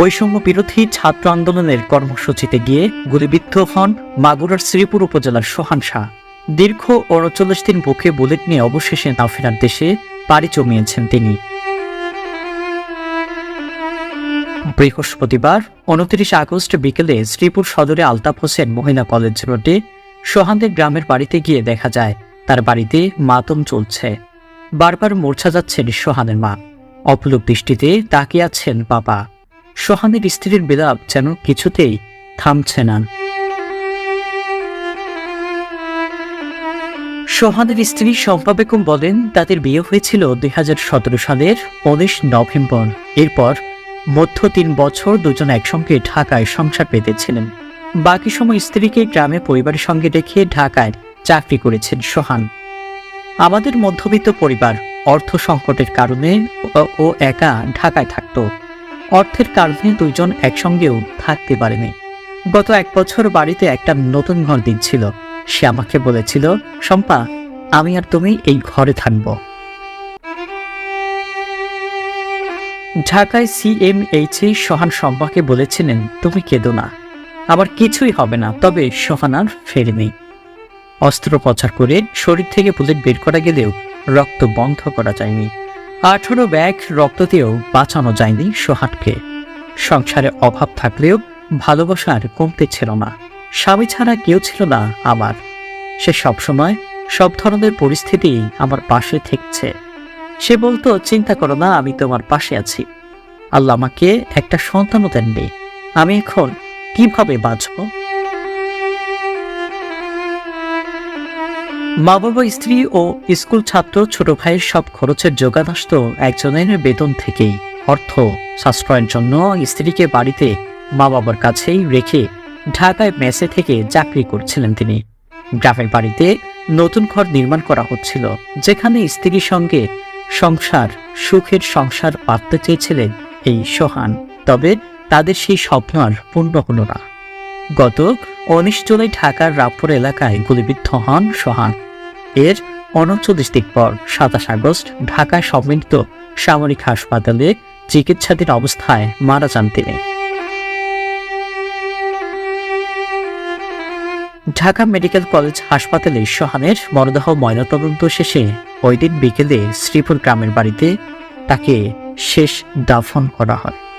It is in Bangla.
বৈষম্য বিরোধী ছাত্র আন্দোলনের কর্মসূচিতে গিয়ে গুলিবিদ্ধ হন মাগুরার শ্রীপুর উপজেলার সোহান শাহ। দীর্ঘ উনচল্লিশ দিন বুকে বুলেট নিয়ে অবশেষে না ফেরার দেশে পাড়ি জমিয়েছেন তিনি। বৃহস্পতিবার উনত্রিশ আগস্ট বিকেলে শ্রীপুর সদরে আলতাফ হোসেন মহিলা কলেজ রোডে সোহানদের গ্রামের বাড়িতে গিয়ে দেখা যায়, তার বাড়িতে মাতম চলছে। বারবার মূর্ছা যাচ্ছেন সোহানের মা। অপলক দৃষ্টিতে তাকিয়ে আছেন বাবা। সোহানের স্ত্রীর বিলাপ যেন কিছুতেই থামছে না। সোহানের স্ত্রী শম্পা বেগম বলেন, তাদের বিয়ে হয়েছিল দুই হাজার সতেরো সালের উনিশ নভেম্বর। এরপর মধ্য তিন বছর দুজন একসঙ্গে ঢাকায় সংসার পেতেছিলেন। বাকি সময় স্ত্রীকে গ্রামে পরিবারের সঙ্গে রেখে ঢাকায় চাকরি করেছেন সোহান। আমাদের মধ্যবিত্ত পরিবার অর্থ সংকটের কারণে ও- ও একা ঢাকায় থাকত। অর্থের কারণে দুইজন একসঙ্গেও থাকতে পারেনি। গত এক বছর বাড়িতে একটা নতুন ঘর দিচ্ছিল। সে আমাকে বলেছিল, শম্পা, আমি আর তুমি এই ঘরে থাকব। ঢাকায় সিএমএইচ সোহান শম্পাকে বলেছিলেন, তুমি কেঁদো না। আবার কিছুই হবে না, তবে সোহান আর ফেরেনি। অস্ত্রোপচার করে শরীর থেকে বুলেট বের করা গেলেও রক্ত বন্ধ করা যায়নি। আঠারো ব্যাগ রক্ত দিয়েও বাঁচানো যায়নি সোহাটকে সংসারে অভাব থাকলেও ভালোবাসার কমতে ছিল না। স্বামী ছাড়া কেউ ছিল না আমার। সে সবসময় সব ধরনের পরিস্থিতি আমার পাশে থেকছে। সে বলতো, চিন্তা করো না, আমি তোমার পাশে আছি। আল্লাহ আমাকে একটা সন্তানও দেননি। আমি এখন কীভাবে বাঁচবো? মা বাবা স্ত্রী ও স্কুল ছাত্র, ছোট ভাইয়ের সব খরচের যোগান আসতো একজনের বেতন থেকেই। অর্থ, সাশ্রয়ের জন্য স্ত্রীকে বাড়িতে মা বাবার কাছেই রেখে ঢাকায় মেসে থেকে চাকরি করছিলেন তিনি। গ্রামের বাড়িতে নতুন ঘর নির্মাণ করা হচ্ছিল, যেখানে স্ত্রীর সঙ্গে সংসার, সুখের সংসার পাততে চেয়েছিলেন এই সোহান। তবে তাদের সেই স্বপ্ন আর পূর্ণ হল না। গত উনিশ জুলাই ঢাকার রামপুর এলাকায় গুলিবিদ্ধ হন সোহান। এর উনচল্লিশ দিন পর সাতাশ আগস্ট ঢাকায় সম্মিলিত সামরিক হাসপাতালে চিকিৎসাধীন অবস্থায় মারা যান তিনি। ঢাকা মেডিকেল কলেজ হাসপাতালে সোহানের মরদেহ ময়নাতদন্ত শেষে ওই দিন বিকেলে শ্রীপুর গ্রামের বাড়িতে তাকে শেষ দাফন করা হয়।